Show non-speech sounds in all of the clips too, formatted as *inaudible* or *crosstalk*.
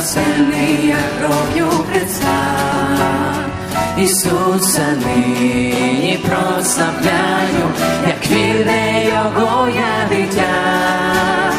торжествую, спасенный я кров'ю Христа. Ісуса нині прославляю, як вірне Його я дитя.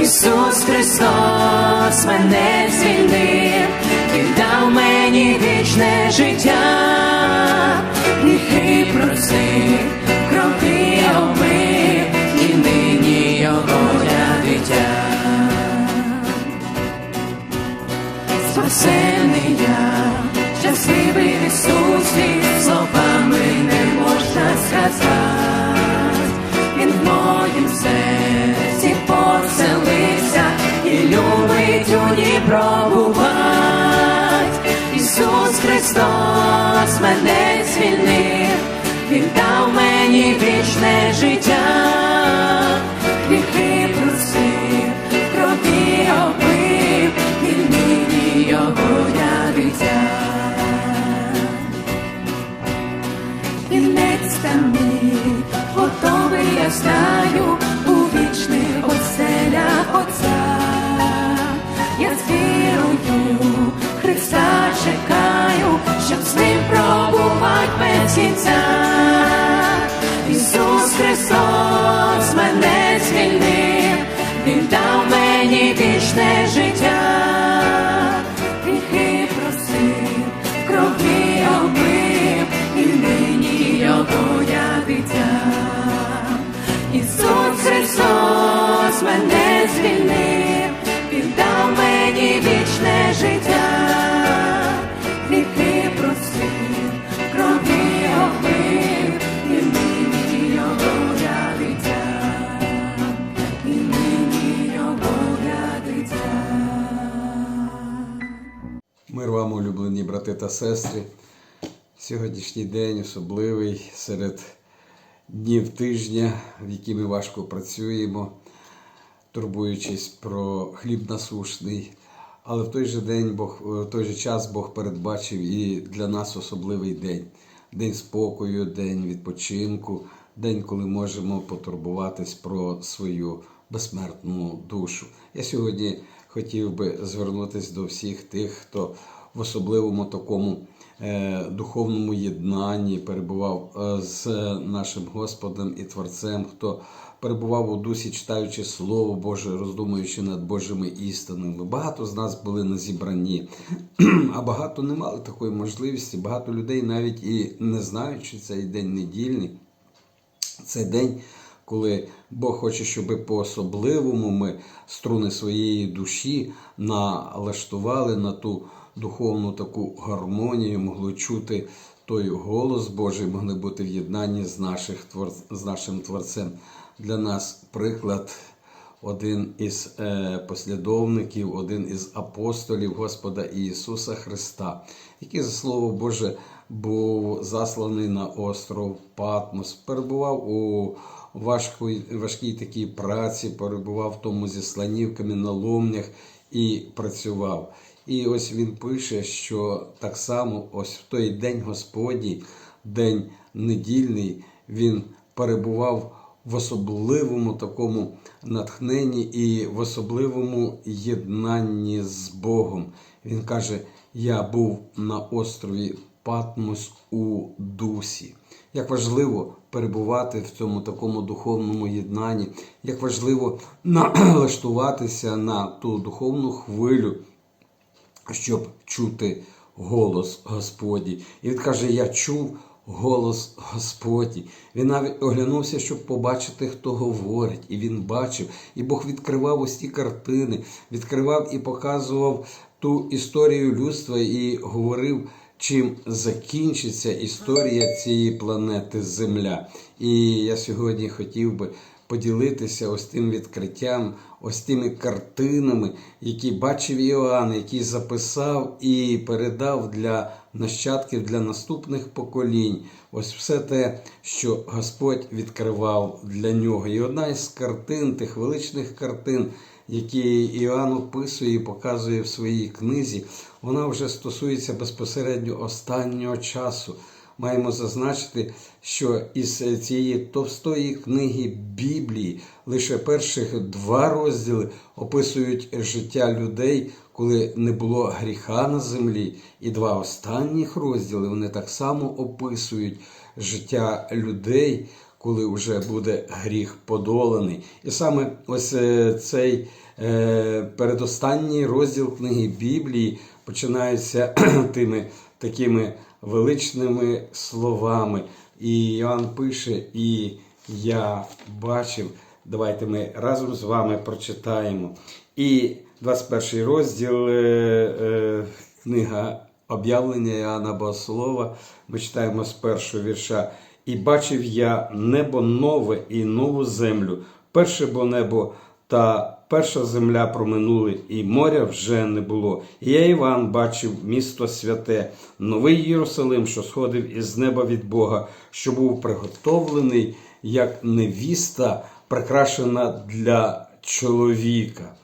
Ісус Христос мене звільнив, віддав мені вічне життя, гріхи просив, Христос мене звільнив, Він дав мені вічне життя, гріхи просив, крові обив, і нині його дитя. Кінець там мій, готовий я стаю у вічних оселях Отця. Чекаю, щоб з ним пробувати без кінця. Ісус Христос мене звільнив, Він дав мені вічне життя. Гріхи просив, крові обив, і нині його я дитя. Ісус Христос мене брати та сестри. Сьогоднішній день особливий серед днів тижня, в які ми важко працюємо, турбуючись про хліб насушний. Але в той же день Бог, в той же час Бог передбачив і для нас особливий день. День спокою, день відпочинку, день, коли можемо потурбуватись про свою безсмертну душу. Я сьогодні хотів би звернутися до всіх тих, хто в особливому такому е, духовному єднанні перебував е, з нашим Господом і Творцем, хто перебував у дусі, читаючи Слово Боже, роздумуючи над Божими істинами. Багато з нас були на зібранні, *clears throat* а багато не мали такої можливості. Багато людей навіть і не знають, що цей день недільний. Це день, коли Бог хоче, щоб по-особливому ми струни своєї душі налаштували на ту духовну таку гармонію, могли чути той голос Божий, могли бути в єднанні з, наших з нашим Творцем. Для нас приклад. Один із е, послідовників, один із апостолів Господа Ісуса Христа, який, за Слово Боже, був засланий на остров Патмос, перебував у важкій, важкій такій праці, перебував в тому зісланні в каміноломнях і працював. І ось він пише, що так само, ось в той день Господній, день недільний, він перебував в особливому такому натхненні і в особливому єднанні з Богом. Він каже: Я був на острові Патмос у дусі. Як важливо перебувати в цьому такому духовному єднанні, як важливо *clears throat* налаштуватися на ту духовну хвилю, щоб чути голос Господній. І він каже: Я чув голос Господній. Він навіть оглянувся, щоб побачити, хто говорить. І він бачив. І Бог відкривав ті картини, відкривав і показував ту історію людства і говорив. Чим закінчиться історія цієї планети Земля? І я сьогодні хотів би поділитися ось тим відкриттям, ось тими картинами, які бачив Іоанн, який записав і передав для нащадків, для наступних поколінь. Ось все те, що Господь відкривав для нього. І одна із картин, тих величних картин, які Іоанн описує і показує в своїй книзі, вона вже стосується безпосередньо останнього часу. Маємо зазначити, що із цієї товстої книги Біблії лише перших два розділи описують життя людей, коли не було гріха на землі, і два останніх розділи вони так само описують життя людей, коли вже буде гріх подоланий. І саме ось е, цей е, передостанній розділ книги Біблії починається *clears throat* тими такими величними словами. І Іоанн пише, і я бачив. Давайте ми разом з вами прочитаємо. І 21 розділ е, е, книга об'явлення Іоанна Богослова. Ми читаємо з першого вірша. І бачив я небо нове і нову землю. Перше бо небо та перша земля проминули, і моря вже не було. І я, Іван, бачив місто святе, новий Єрусалим, що сходив із неба від Бога, що був приготовлений як невіста, прикрашена для чоловіка.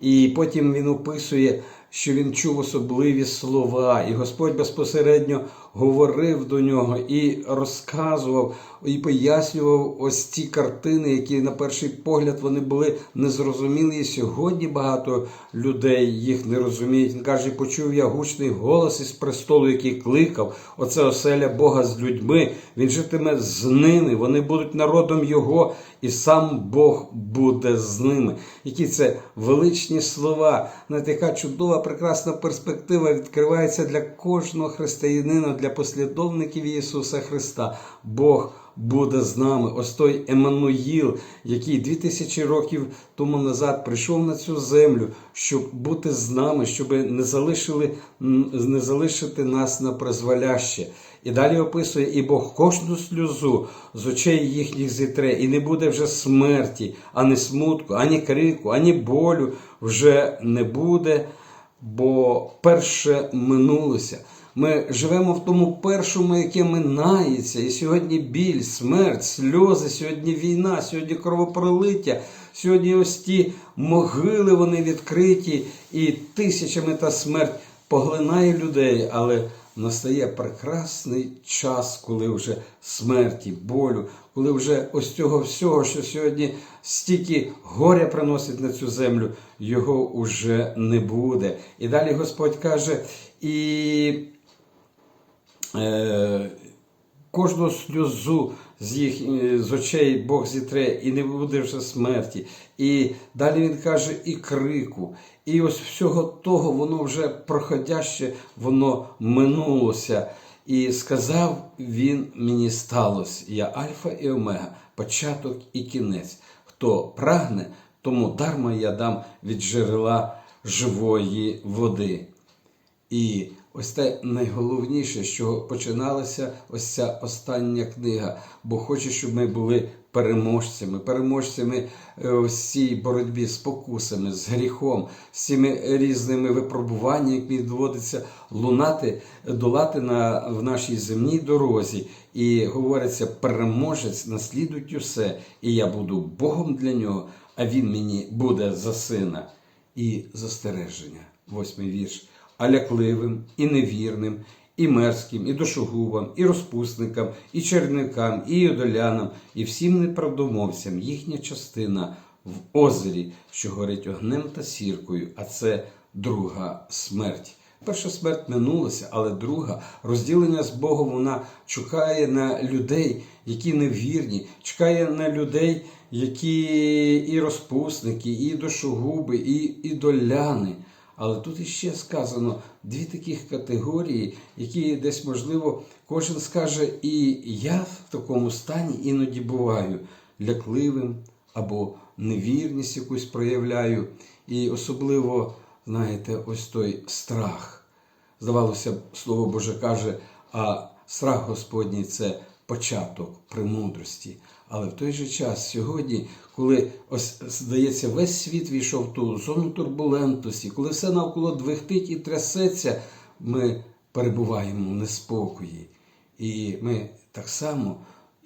І потім він описує, що він чув особливі слова, і Господь безпосередньо говорив до нього і розказував, і пояснював ось ці картини, які на перший погляд вони були незрозумілі. І сьогодні багато людей їх не розуміють. Він каже, почув я гучний голос із престолу, який кликав. Оце оселя Бога з людьми. Він житиме з ними. Вони будуть народом Його, і сам Бог буде з ними. Які це величні слова. Знаєте, яка чудова, прекрасна перспектива відкривається для кожного християнина, для послідовників Ісуса Христа. Бог буде з нами. Ось той Еммануїл, який 2000 років тому назад прийшов на цю землю, щоб бути з нами, щоб не залишили, не залишити нас на призволяще. І далі описує, і Бог кожну сльозу з очей їхніх зітре, і не буде вже смерті, ані смутку, ані крику, ані болю вже не буде, бо перше минулося. Ми живемо в тому першому, яке минається. І сьогодні біль, смерть, сльози, сьогодні війна, сьогодні кровопролиття, сьогодні ось ті могили вони відкриті, і тисячами та смерть поглинає людей. Але настає прекрасний час, коли вже смерті, болю, коли вже ось цього всього, що сьогодні стільки горя приносить на цю землю, його уже не буде. І далі Господь каже, і е, кожну сльозу з їх е, з очей Бог зітре, і не буде вже смерті. І далі він каже, і крику. І ось всього того, воно вже проходяще, воно минулося. І сказав він мені сталося, я Альфа і Омега, початок і кінець. Хто прагне, тому дарма я дам від джерела живої води. І ось те найголовніше, що починалася ось ця остання книга, бо хоче, щоб ми були переможцями, переможцями е, ось цій боротьбі з покусами, з гріхом, з цими різними випробуваннями, які доводиться лунати, долати на, в нашій земній дорозі. І говориться, переможець наслідують усе, і я буду Богом для нього, а він мені буде за сина. І застереження, восьмий вірш а лякливим, і невірним, і мерзким, і душогубам, і розпусникам, і черникам, і юдолянам, і всім неправдомовцям їхня частина в озері, що горить огнем та сіркою, а це друга смерть. Перша смерть минулася, але друга розділення з Богом вона чекає на людей, які невірні, чекає на людей, які і розпусники, і душогуби, і ідоляни. Але тут іще сказано дві таких категорії, які десь, можливо, кожен скаже, і я в такому стані іноді буваю лякливим або невірність якусь проявляю. І особливо, знаєте, ось той страх. Здавалося б, Слово Боже каже, а страх Господній це початок премудрості. Але в той же час сьогодні, коли ось здається, весь світ війшов в ту зону турбулентності, коли все навколо двихтить і трясеться, ми перебуваємо в неспокої. І ми так само,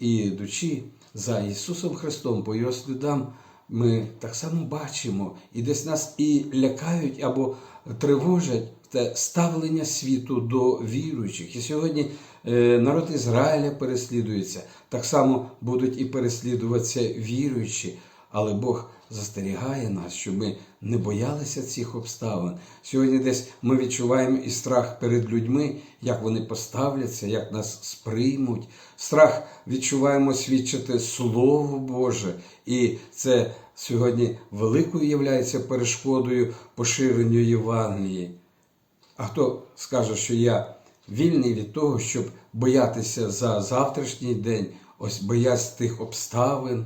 і йдучи за Ісусом Христом по його слідам, ми так само бачимо, і десь нас і лякають або тривожать це ставлення світу до віруючих. І сьогодні е, народ Ізраїля переслідується, так само будуть і переслідуватися віруючі. Але Бог застерігає нас, щоб ми не боялися цих обставин. Сьогодні десь ми відчуваємо і страх перед людьми, як вони поставляться, як нас сприймуть. Страх відчуваємо свідчити Слово Боже, і це сьогодні великою являється перешкодою поширенню Євангелії. А хто скаже, що я вільний від того, щоб боятися за завтрашній день, ось боясь тих обставин.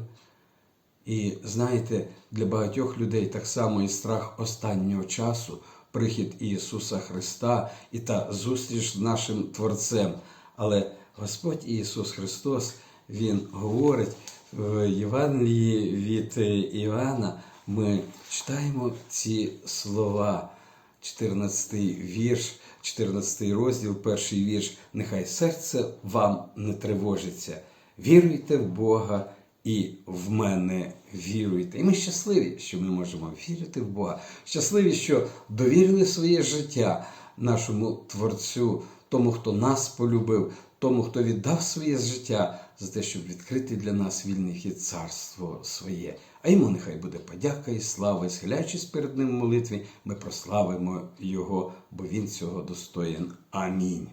І знаєте, для багатьох людей так само і страх останнього часу, прихід Ісуса Христа і та зустріч з нашим Творцем. Але Господь Ісус Христос, Він говорить в Євангелії від Іоанна, ми читаємо ці слова. 14 вірш, 14 розділ, перший вірш. Нехай серце вам не тривожиться. Віруйте в Бога і в мене віруйте. І ми щасливі, що ми можемо вірити в Бога. Щасливі, що довірили своє життя нашому Творцю, тому, хто нас полюбив, тому, хто віддав своє життя за те, щоб відкрити для нас вільне вхід царство своє. А йому нехай буде подяка і слава, схиляючись перед ним в молитві, ми прославимо Його, бо Він цього достоїн. Амінь.